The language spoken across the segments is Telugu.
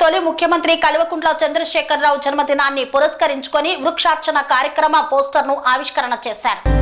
తొలి ముఖ్యమంత్రి కల్వకుంట్ల చంద్రశేఖరరావు జన్మదినాన్ని పురస్కరించుకొని వృక్షార్చన కార్యక్రమ పోస్టర్ను ఆవిష్కరణ చేశారు.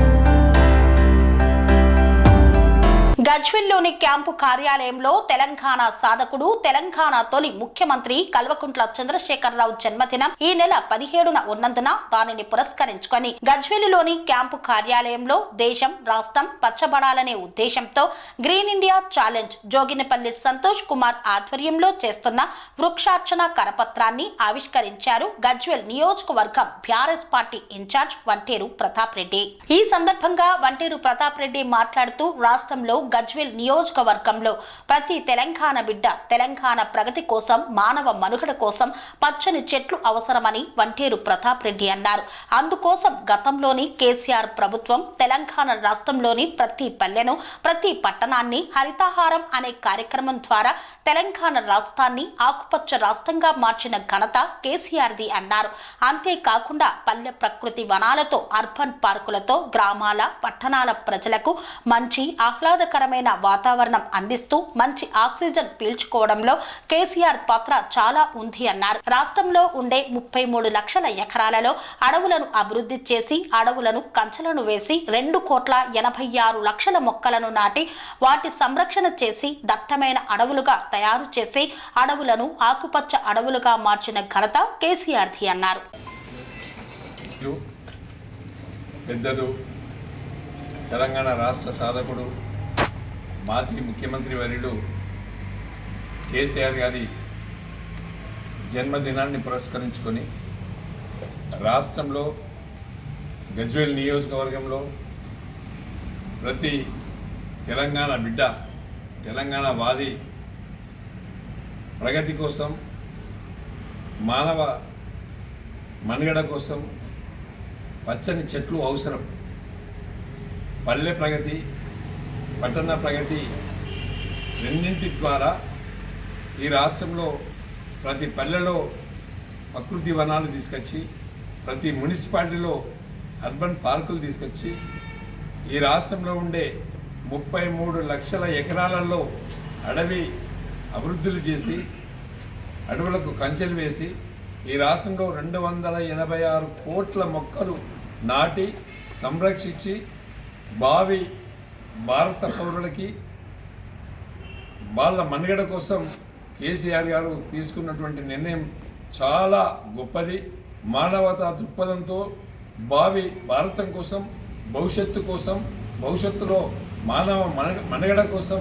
గజ్వెల్లోని క్యాంపు కార్యాలయంలో తెలంగాణ సాధకుడు తెలంగాణ తొలి ముఖ్యమంత్రి కల్వకుంట్ల చంద్రశేఖరరావు జన్మదినం ఈ నెల పదిహేడున ఉన్నందున దానిని పురస్కరించుకొని గజ్వెల్లిలోని క్యాంపు కార్యాలయంలో దేశం రాష్ట్రం పచ్చబడాలనే ఉద్దేశంతో green India challenge Joginapally Santosh Kumar ఆధ్వర్యంలో చేస్తున్న వృక్షార్చన కరపత్రాన్ని ఆవిష్కరించారు గజ్వెల్ నియోజకవర్గం బ్యారెస్ పార్టీ ఇన్ఛార్జ్ వంటేరు ప్రతాప్ రెడ్డి. ఈ సందర్భంగా వంటేరు ప్రతాప్ రెడ్డి మాట్లాడుతూ రాష్ట్రంలో గజ్వేల్ నియోజకవర్గంలో ప్రతి తెలంగాణ బిడ్డ తెలంగాణ ప్రగతి కోసం మానవ మనుగడ కోసం పచ్చని చెట్లు అవసరమని వంటేరు ప్రతాప్ రెడ్డి అన్నారు. అందుకోసం గతంలోని కేసీఆర్ ప్రభుత్వం తెలంగాణ రాష్ట్రంలోని ప్రతి పల్లెను ప్రతి పట్టణాన్ని హరితాహారం అనే కార్యక్రమం ద్వారా తెలంగాణ రాష్ట్రాన్ని ఆకుపచ్చ రాష్ట్రంగా మార్చిన ఘనత కేసీఆర్ది అన్నారు. అంతేకాకుండా పల్లె ప్రకృతి వనాలతో అర్బన్ పార్కులతో గ్రామాల పట్టణాల ప్రజలకు మంచి ఆహ్లాదకర ఆహ్లాదకరమైన వాతావరణం అందిస్తూ మంచి ఆక్సిజన్ పీల్చుకోవడంలో కేసీఆర్ పాత్ర చాలా ఉంది అన్నారు. రాష్ట్రంలో ఉండే ముప్పై మూడు లక్షల ఎకరాలలో అడవులను అభివృద్ధి చేసి అడవులను కంచెలను వేసి రెండు కోట్ల ఎనభై ఆరు లక్షల మొక్కలను నాటి వాటి సంరక్షణ చేసి దట్టమైన అడవులుగా తయారు చేసి అడవులను ఆకుపచ్చ అడవులుగా మార్చిన ఘనత కేసీఆర్ది అన్నారు. పెద్దలు తెలంగాణ రాష్ట్ర సాధకుడు మాజీ ముఖ్యమంత్రి వర్యుడు కేసీఆర్ గారి జన్మదినాన్ని పురస్కరించుకొని రాష్ట్రంలో గజ్వేల్ నియోజకవర్గంలో ప్రతి తెలంగాణ బిడ్డ తెలంగాణ వాది ప్రగతి కోసం మానవ మనుగడ కోసం పచ్చని చెట్లు అవసరం. పల్లె ప్రగతి పట్టణ ప్రగతి రెండింటి ద్వారా ఈ రాష్ట్రంలో ప్రతి పల్లెలో ప్రకృతి వనాలు తీసుకొచ్చి ప్రతి మున్సిపాలిటీలో అర్బన్ పార్కులు తీసుకొచ్చి ఈ రాష్ట్రంలో ఉండే ముప్పై మూడు లక్షల ఎకరాలలో అడవి అభివృద్ధులు చేసి అడవులకు కంచెలు వేసి ఈ రాష్ట్రంలో రెండు వందల ఎనభై ఆరు కోట్ల మొక్కలు నాటి సంరక్షించి బావి భారత పౌరులకి వాళ్ళ మనుగడ కోసం కేసీఆర్ గారు తీసుకున్నటువంటి నిర్ణయం చాలా గొప్పది. మానవతా దృక్పథంతో భావి భారతం కోసం భవిష్యత్తు కోసం భవిష్యత్తులో మానవ మనగడ మనుగడ కోసం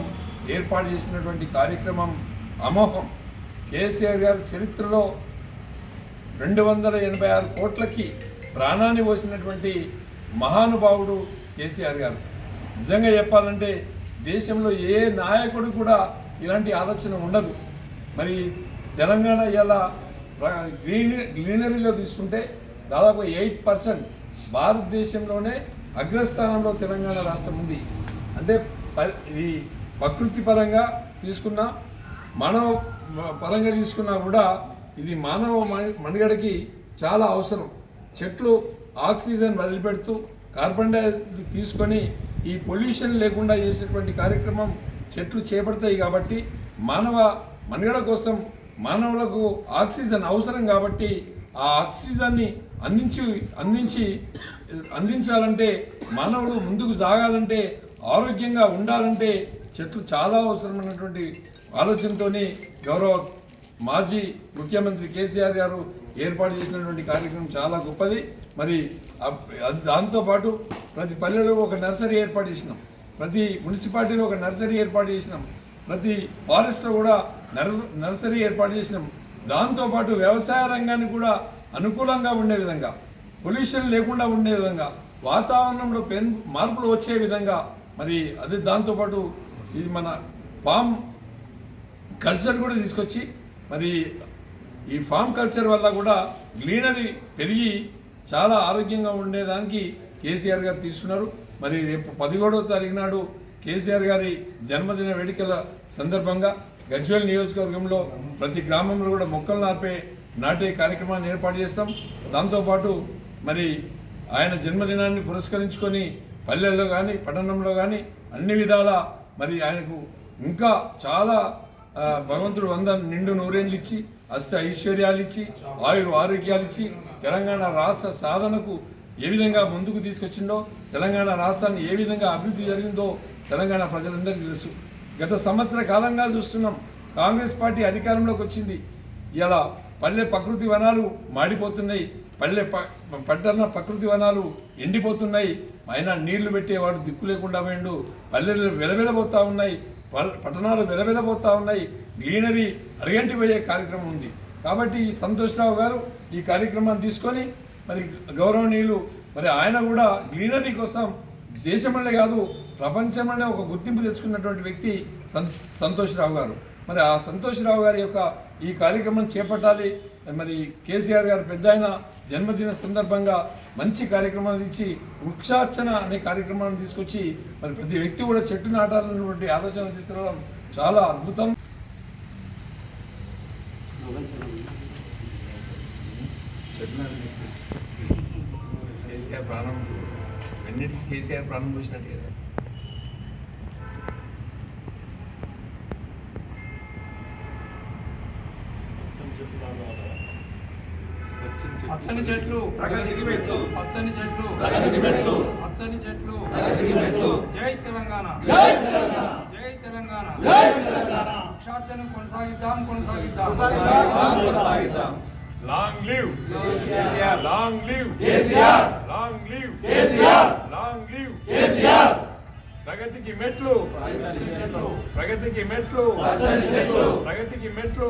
ఏర్పాటు చేసినటువంటి కార్యక్రమం అమోహం కేసీఆర్ గారు చరిత్రలో రెండు వందల ఎనభై ఆరు కోట్లకి ప్రాణాన్ని పోసినటువంటి మహానుభావుడు కేసీఆర్ గారు. నిజంగా చెప్పాలంటే దేశంలో ఏ నాయకుడు కూడా ఇలాంటి ఆలోచన ఉండదు. మరి తెలంగాణ ఇలా గ్రీన గ్రీనరీలో తీసుకుంటే దాదాపు ఎయిట్ పర్సెంట్ భారతదేశంలోనే అగ్రస్థానంలో తెలంగాణ రాష్ట్రం ఉంది. అంటే ప- ఈ ప్రకృతి పరంగా తీసుకున్నా మానవ పరంగా తీసుకున్నా కూడా ఇది మానవ మను- మనుగడకి చాలా అవసరం. చెట్లు ఆక్సిజన్ వదిలిపెడుతూ కార్బన్ డైఆక్సైడ్ తీసుకొని ఈ పొల్యూషన్ లేకుండా చేసేటువంటి కార్యక్రమం చెట్లు చేపడతాయి కాబట్టి మానవ మనుగడ కోసం మానవులకు ఆక్సిజన్ అవసరం కాబట్టి ఆ ఆక్సిజన్ని అందించి అందించి అందించాలంటే మానవుడు ముందుకు సాగాలంటే ఆరోగ్యంగా ఉండాలంటే చెట్లు చాలా అవసరమైనటువంటి ఆలోచనతోని గౌరవ మాజీ ముఖ్యమంత్రి కేసీఆర్ గారు ఏర్పాటు చేసినటువంటి కార్యక్రమం చాలా గొప్పది. మరి దాంతోపాటు ప్రతి పల్లెలో ఒక నర్సరీ ఏర్పాటు చేసినాం. ప్రతి మున్సిపాలిటీలో ఒక నర్సరీ ఏర్పాటు చేసినాం. ప్రతి ఫారెస్ట్లో కూడా నర్ నర్సరీ ఏర్పాటు చేసినాం. దాంతోపాటు వ్యవసాయ రంగాన్ని కూడా అనుకూలంగా ఉండే విధంగా పొల్యూషన్ లేకుండా ఉండే విధంగా వాతావరణంలో పెన్ మార్పులు వచ్చే విధంగా మరి అదే దాంతోపాటు ఇది మన పామ్ కల్చర్ కూడా తీసుకొచ్చి మరి ఈ ఫామ్ కల్చర్ వల్ల కూడా గ్రీనరీ పెరిగి చాలా ఆరోగ్యంగా ఉండేదానికి కేసీఆర్ గారు తీసుకున్నారు. మరి రేపు పదిహేడవ తారీఖు నాడు కేసీఆర్ గారి జన్మదిన వేడుకల సందర్భంగా గజ్వేల్ నియోజకవర్గంలో ప్రతి గ్రామంలో కూడా మొక్కలు నాపే నాటే కార్యక్రమాన్ని ఏర్పాటు చేస్తాం. దాంతోపాటు మరి ఆయన జన్మదినాన్ని పురస్కరించుకొని పల్లెల్లో కానీ పట్టణంలో కానీ అన్ని విధాల మరి ఆయనకు ఇంకా చాలా భగవంతుడు వంద నిండు నూరేళ్ళు ఇచ్చి అష్ట ఐశ్వర్యాలు ఇచ్చి ఆయుర్ ఆరోగ్యాలు ఇచ్చి తెలంగాణ రాష్ట్ర సాధనకు ఏ విధంగా ముందుకు తీసుకొచ్చిందో తెలంగాణ రాష్ట్రాన్ని ఏ విధంగా అభివృద్ధి జరిగిందో తెలంగాణ ప్రజలందరికీ తెలుసు. గత సంవత్సర కాలంగా చూస్తున్నాం కాంగ్రెస్ పార్టీ అధికారంలోకి వచ్చింది. ఇలా పల్లె ప్రకృతి వనాలు మాడిపోతున్నాయి పల్లె ప పట్టణ ప్రకృతి వనాలు ఎండిపోతున్నాయి అయినా నీళ్ళు పెట్టేవాడు దిక్కు లేకుండా పోయిండు పల్లెలు వెలవెలబోతూ ఉన్నాయి. పట్టణాలు వెలవెలబోతా ఉన్నాయి. గ్రీనరీ అరగంటిపోయే కార్యక్రమం ఉంది. కాబట్టి సంతోష్రావు గారు ఈ కార్యక్రమాన్ని తీసుకొని మరి గౌరవనీయులు మరి ఆయన కూడా గ్రీనరీ కోసం దేశంలోనే కాదు ప్రపంచంలోనే ఒక గుర్తింపు తెచ్చుకున్నటువంటి వ్యక్తి సంతోష్రావు గారు. మరి ఆ సంతోష్రావు గారి యొక్క ఈ కార్యక్రమం చేపట్టాలి. మరి కేసీఆర్ గారు పెద్ద ఆయన జన్మదిన సందర్భంగా మంచి కార్యక్రమాలు ఇచ్చి వృక్షార్చన అనే కార్యక్రమాన్ని తీసుకొచ్చి మరి ప్రతి వ్యక్తి కూడా చెట్టు నాటాలన్నటువంటి ఆలోచన తీసుకురావడం చాలా అద్భుతం. కేసీఆర్ ప్రాణం అన్నిటికీ కేసీఆర్ ప్రాణం పోసినట్టు కదా. పచ్చని చెట్లు. ప్రగతికి మెట్లు. పచ్చని చెట్లు. ప్రగతికి మెట్లు. పచ్చని చెట్లు. ప్రగతికి మెట్లు. జై తెలంగాణ. జై తెలంగాణ. జై తెలంగాణ. జై తెలంగాణ. వృక్షార్చన కొనసాగిద్దాం కొనసాగిద్దాం. కొనసాగిద్దాం కొనసాగిద్దాం. Long live. KCR. Long live. KCR. Long live. KCR. Long live. KCR. ప్రగతికి మెట్లు. చెట్లు ప్రగతికి మెట్లు. పచ్చని చెట్లు ప్రగతికి మెట్లు.